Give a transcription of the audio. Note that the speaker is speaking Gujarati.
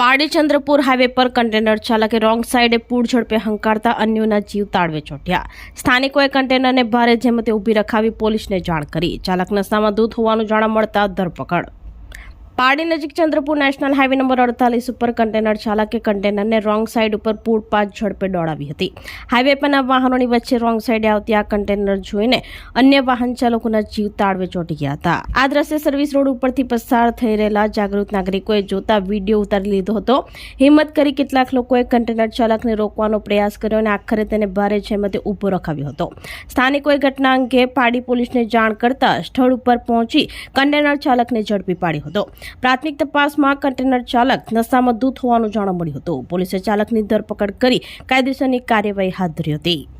પાડી ચંદ્રપુર હાઈવે પર કન્ટેનર ચાલકે રોંગ સાઈડે પૂર ઝડપે હંકારતા અન્યોના જીવ તાળવે ચોટ્યા. સ્થાનિકોએ કન્ટેનરને ભારે જેમતે ઊભી રખાવી પોલીસને જાણ કરી. ચાલક નશામાં દૂધ હોવાનું જાણવા મળતા ધરપકડ. પાડી નજીક ચંદ્રપુર નેશનલ હાઈવે નંબર અડતાલીસ ઉપર કન્ટેનર ચાલકે કન્ટેનરને રોંગ સાઈડ ઉપર પૂરપાટ ઝડપે દોડાવી હતી. હાઈવે પરના વાહનોની વચ્ચે રોંગ સાઈડે આવતી આ કન્ટેનર જોઈને અન્ય વાહન ચાલકોના જીવ તાળવે ચોંટી ગયા હતા. આ દ્રશ્ય સર્વિસ રોડ ઉપરથી પસાર થઈ રહેલા જાગૃત નાગરિકોએ જોતા વીડિયો ઉતારી લીધો હતો. હિંમત કરી કેટલાક લોકોએ કન્ટેનર ચાલકને રોકવાનો પ્રયાસ કર્યો અને આખરે તેને ભારે જેમતે ઊભો રખાવ્યો હતો. સ્થાનિકોએ ઘટના અંગે પાડી પોલીસને જાણ કરતા સ્થળ ઉપર પહોંચી કન્ટેનર ચાલકને ઝડપી પાડ્યો હતો. પ્રાથમિક તપાસમાં કન્ટેનર ચાલક નશામાં દૂધ હોવાનું જાણવા મળ્યું હતું. પોલીસે ચાલકની ધરપકડ કરી કાયદેસરની કાર્યવાહી હાથ ધરી હતી.